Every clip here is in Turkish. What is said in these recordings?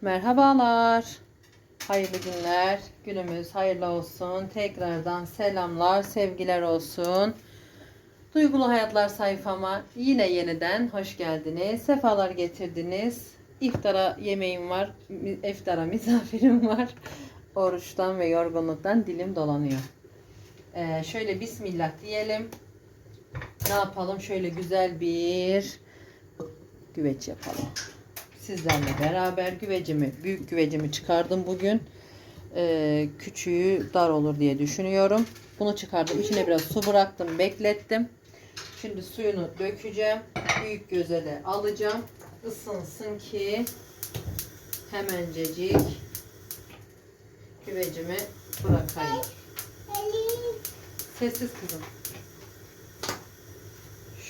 Merhabalar. Hayırlı günler. Günümüz hayırlı olsun. Tekrardan selamlar, sevgiler olsun. Duygulu Hayatlar sayfama yine yeniden hoş geldiniz. Sefalar getirdiniz. İftara yemeğim var. iftara misafirim var. Oruçtan ve yorgunluktan dilim dolanıyor. Ee, şöyle bismillah diyelim. Ne yapalım? Şöyle güzel bir güveç yapalım sizlerle beraber güvecimi, büyük güvecimi çıkardım bugün. Ee, küçüğü dar olur diye düşünüyorum. Bunu çıkardım. İçine biraz su bıraktım, beklettim. Şimdi suyunu dökeceğim. Büyük göze de alacağım. Isınsın ki hemencecik güvecimi bırakayım. Sessiz kızım.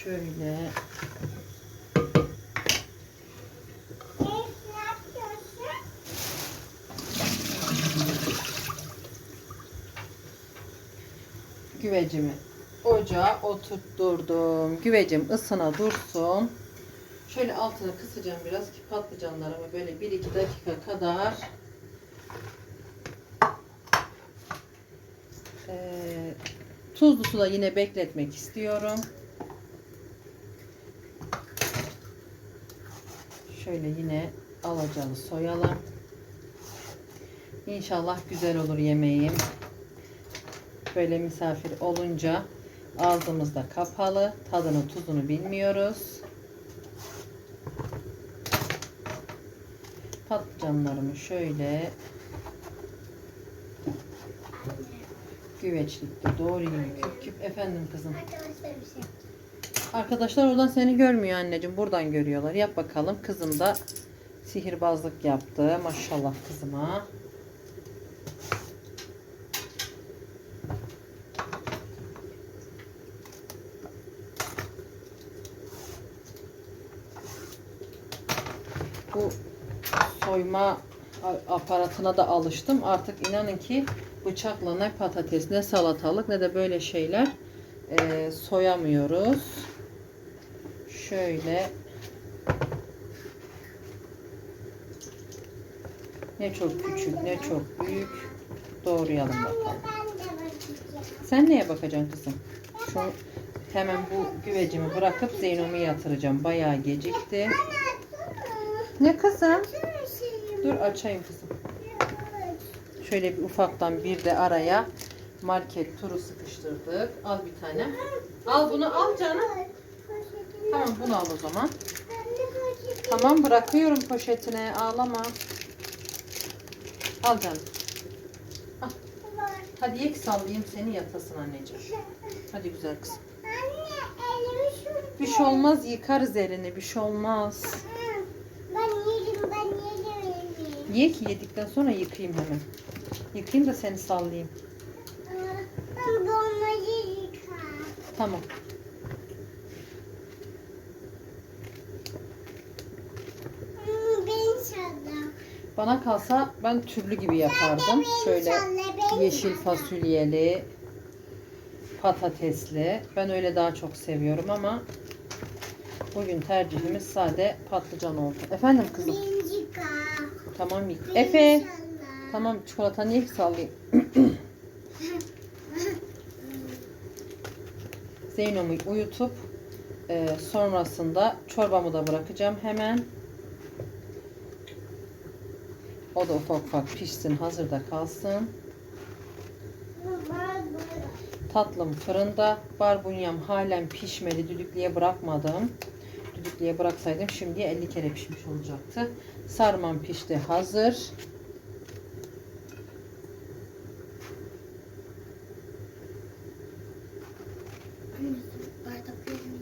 Şöyle güvecimi ocağa oturtturdum. Güvecim ısına dursun. Şöyle altını kısacağım biraz ki patlıcanlarımı böyle 1-2 dakika kadar eee, tuzlu suda yine bekletmek istiyorum. Şöyle yine alacalı soyalım. İnşallah güzel olur yemeğim. Böyle misafir olunca ağzımızda kapalı. Tadını tuzunu bilmiyoruz. Patlıcanlarımı şöyle güveçlikte doğrayayım küp küp. Efendim kızım. Arkadaşlar oradan seni görmüyor anneciğim. Buradan görüyorlar. Yap bakalım. Kızım da sihirbazlık yaptı. Maşallah kızıma. Soyma aparatına da alıştım. Artık inanın ki bıçakla ne patates ne salatalık ne de böyle şeyler e, soyamıyoruz. Şöyle ne çok küçük ne çok büyük doğrayalım bakalım. Sen neye bakacaksın kızım? Şu hemen bu güvecimi bırakıp Zeynom'u yatıracağım. Bayağı gecikti. Ne kızım? Dur açayım kızım. Şöyle bir ufaktan bir de araya market turu sıkıştırdık. Al bir tane. Al bunu al canım. Tamam bunu al o zaman. Tamam bırakıyorum poşetine. Ağlama. Al canım. Al. Hadi ye ki sallayayım seni yatasın anneciğim. Hadi güzel kızım. Bir şey olmaz yıkarız elini bir şey olmaz. Ben yedim, ben yedim. Ye ki yedikten sonra yıkayayım hemen. Yıkayayım da seni sallayayım. Ben dolmayı yıkar. Tamam. Bana kalsa ben türlü gibi yapardım. Şöyle yeşil fasulyeli, patatesli. Ben öyle daha çok seviyorum ama bugün tercihimiz sade patlıcan oldu. Efendim kızım. Tamam yık. Efe. Tamam çikolatanı ye ki sallayayım. Zeyno'mu uyutup e, sonrasında çorbamı da bırakacağım hemen. O da ufak ufak pişsin hazırda kalsın. Tatlım fırında. Barbunyam halen pişmedi. Düdüklüye bırakmadım. Düdüklüye bıraksaydım şimdi 50 kere pişmiş olacaktı. Sarmam pişti hazır.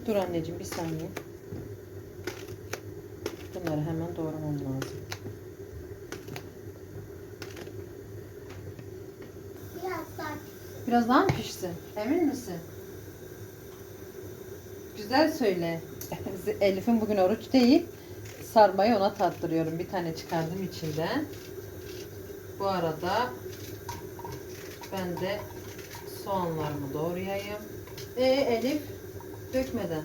Dur anneciğim bir saniye. Bunları hemen doğramam lazım. Biraz daha mı pişsin? Emin misin? Güzel söyle. Elif'in bugün oruç değil. Sarmayı ona tattırıyorum. Bir tane çıkardım içinden. Bu arada ben de soğanlarımı doğrayayım. E Elif dökmeden.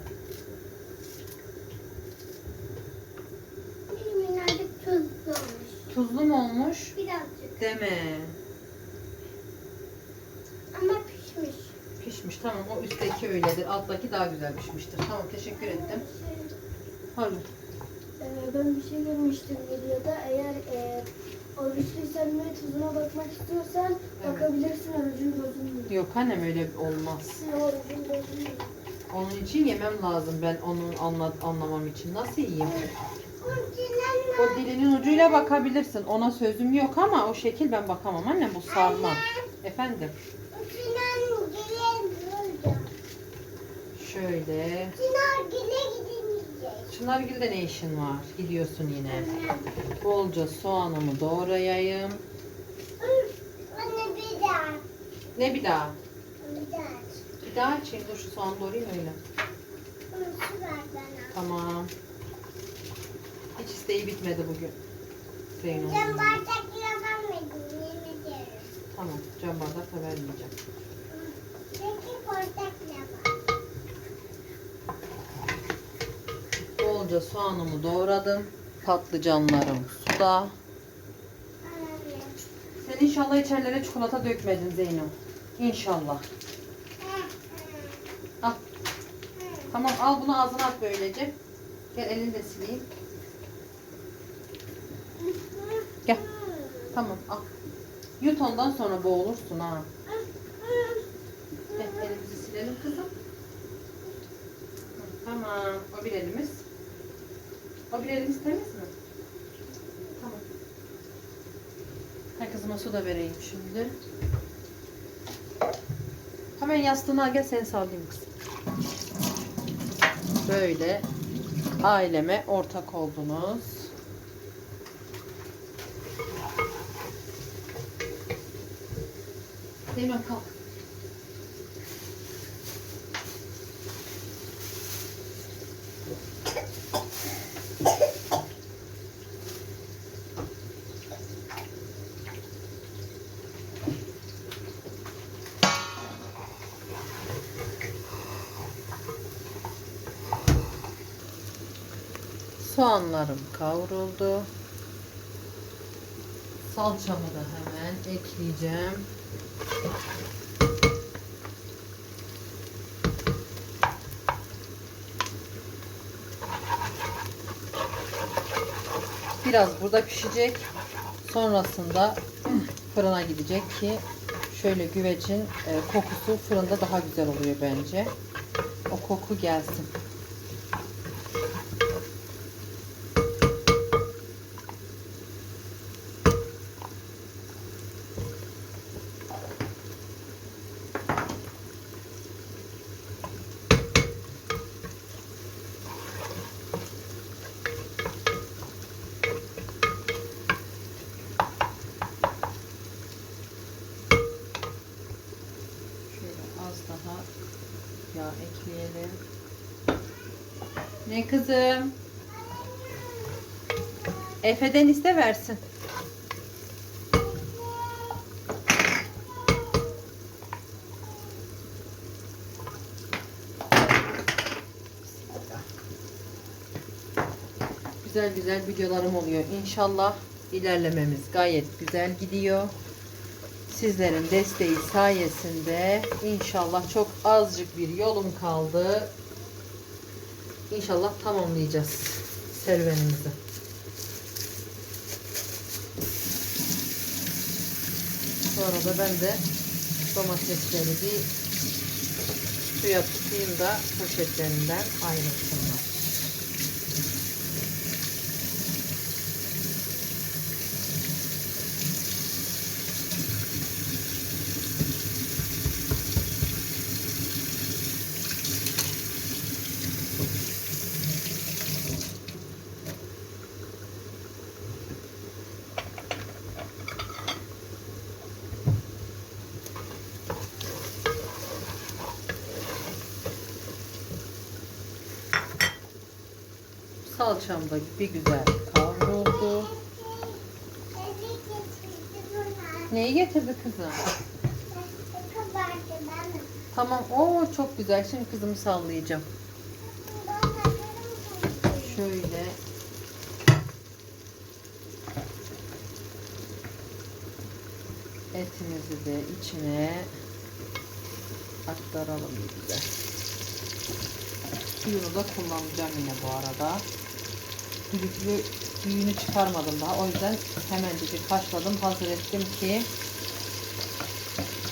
Minnacık tuzlu olmuş. Tuzlu mu olmuş? Birazcık. Deme. Ama pişmiş. Pişmiş tamam o üstteki öyledir. Alttaki daha güzel pişmiştir. Tamam teşekkür ettim. Pardon. Ben bir şey görmüştüm videoda. Eğer e, oruçluysan ve tuzuna bakmak istiyorsan Evet. bakabilirsin orucun bozulmuyor. Yok annem öyle olmaz. Orucun bozulmuyor. Onun için yemem lazım ben onun anla, anlamam için. Nasıl yiyeyim? O dilinin ucuyla bakabilirsin. Ona sözüm yok ama o şekil ben bakamam. Annem bu sarma. Efendim. Şöyle. Çınar gile gidemeyecek. Çınargil'de ne işin var? Gidiyorsun yine. Bolca soğanımı doğrayayım. Anne bir daha. Ne bir daha? Bir daha. Bir daha açayım. Dur şu soğanı doğrayayım öyle. Bunu su ver bana. Tamam. Hiç isteği bitmedi bugün. Zeyno. Bardakla vermedim. Yemin ederim. Tamam. Cam bardak da vermeyeceğim. Peki bardakla var. Bolca soğanımı doğradım. Patlıcanlarım suda. Sen inşallah içerilere çikolata dökmedin Zeyno. İnşallah. Al. Tamam al bunu ağzına at böylece. Gel elini de sileyim. Gel. Tamam al. Yut ondan sonra boğulursun ha. Gel elimizi silelim kızım. Tamam. O bir elimiz. Elimiz temiz mi? Tamam. Ha kızıma su da vereyim şimdi. Hemen yastığını al gel seni sallayayım kızım. Böyle aileme ortak oldunuz. Zeynep kalk. Soğanlarım kavruldu. Salçamı da hemen ekleyeceğim. Biraz burada pişecek. Sonrasında fırına gidecek ki şöyle güvecin e, kokusu fırında daha güzel oluyor bence. O koku gelsin. Şöyle az daha yağ ekleyelim. Ne kızım? Efe'den iste versin. Güzel güzel videolarım oluyor. İnşallah ilerlememiz gayet güzel gidiyor. Sizlerin desteği sayesinde inşallah çok azıcık bir yolum kaldı. İnşallah tamamlayacağız serüvenimizi. Sonra da ben de domatesleri bir suya tutayım da poşetlerinden ayrılsınlar. Salçam da bir güzel kavruldu. Neyi getirdi kızım? Tamam. Oo çok güzel. Şimdi kızımı sallayacağım. Şöyle etimizi de içine aktaralım güzel. Suyunu da kullanacağım yine bu arada. Düdüklü düğünü çıkarmadım daha. O yüzden hemencik haşladım. Hazır ettim ki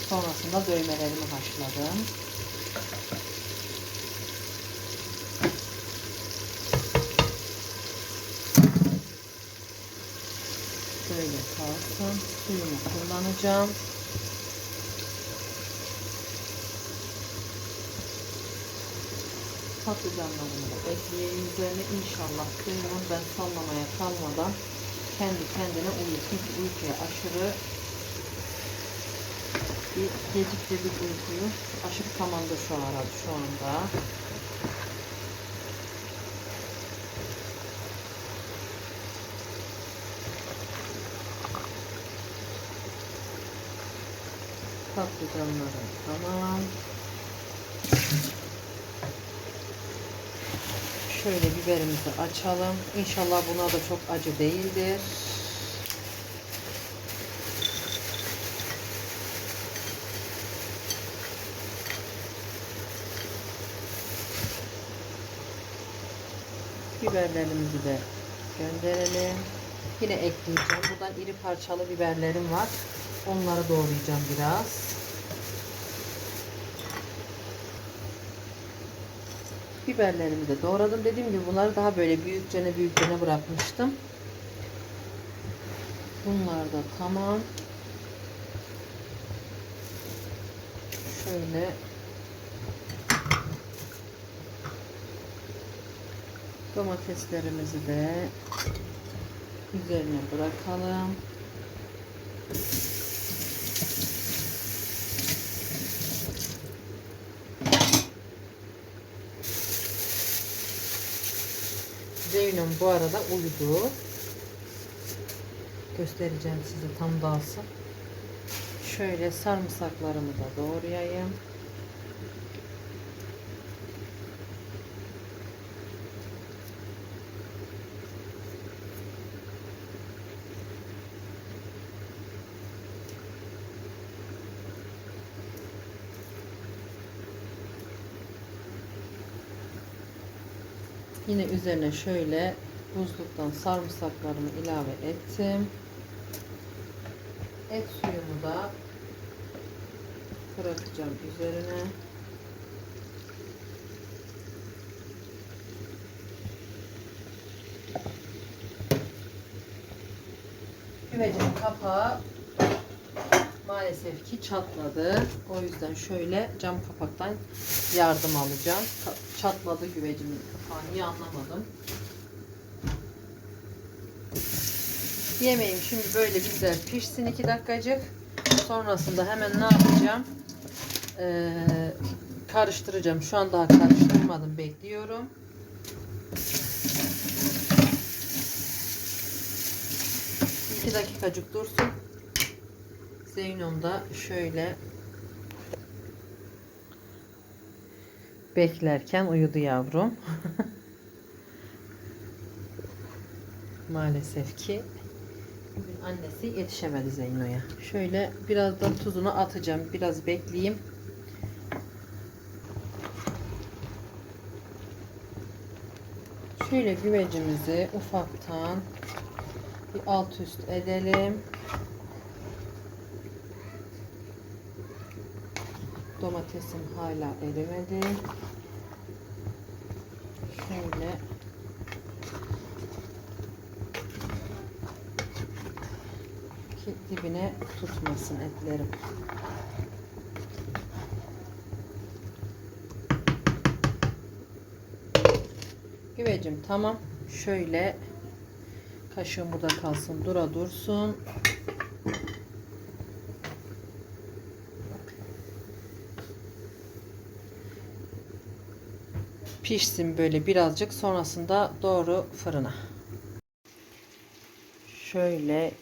sonrasında dövmelerimi haşladım. Böyle kalsın. Suyumu kullanacağım. Patlıcanlarımı da ekleyeyim üzerine inşallah suyumu ben sallamaya kalmadan kendi kendine uyur. Çünkü uykuya aşırı bir geciktirdik uykuyu. Aşırı tamamdır şu ara şu anda. Patlıcanlarım tamam. Şöyle biberimizi açalım. İnşallah buna da çok acı değildir. Biberlerimizi de gönderelim. Yine ekleyeceğim. Buradan iri parçalı biberlerim var. Onları doğrayacağım biraz. Biberlerimi de doğradım. Dediğim gibi bunları daha böyle büyükçene büyükçene bırakmıştım. Bunlar da tamam. Şöyle domateslerimizi de üzerine bırakalım. Zeynep bu arada uyudu. Göstereceğim size tam dağılsın. Şöyle sarımsaklarımı da doğrayayım. Yine üzerine şöyle buzluktan sarımsaklarımı ilave ettim. Et suyumu da bırakacağım üzerine. Güvecin kapağı maalesef ki çatladı. O yüzden şöyle cam kapaktan yardım alacağım. Çatladı güvecimin kapağı. Niye anlamadım. Yemeğim şimdi böyle güzel pişsin iki dakikacık. Sonrasında hemen ne yapacağım? Ee, karıştıracağım. Şu an daha karıştırmadım. Bekliyorum. İki dakikacık dursun. Zeynom da şöyle beklerken uyudu yavrum. Maalesef ki bugün annesi yetişemedi Zeyno'ya. Şöyle biraz da tuzunu atacağım. Biraz bekleyeyim. Şöyle güvecimizi ufaktan bir alt üst edelim. Domatesim hala erimedi. Şöyle ki dibine tutmasın etlerim. Güvecim tamam. Şöyle kaşığım burada kalsın. Dura dursun. Pişsin böyle birazcık. Sonrasında doğru fırına. Şöyle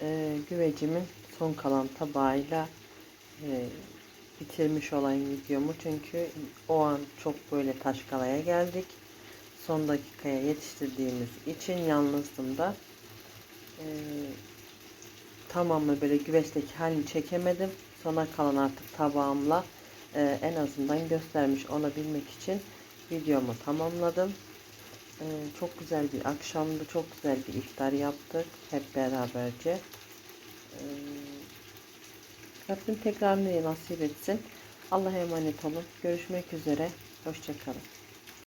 e, güvecimin son kalan tabağıyla e, bitirmiş olayım videomu. Çünkü o an çok böyle taşkalaya geldik. Son dakikaya yetiştirdiğimiz için yalnızdım da. E, tamamı böyle güveçteki halini çekemedim. Sona kalan artık tabağımla e, en azından göstermiş olabilmek için videomu tamamladım. E, çok güzel bir akşamdı. Çok güzel bir iftar yaptık. Hep beraberce. E, Rabbim tekrar nasip etsin. Allah'a emanet olun. Görüşmek üzere. Hoşçakalın.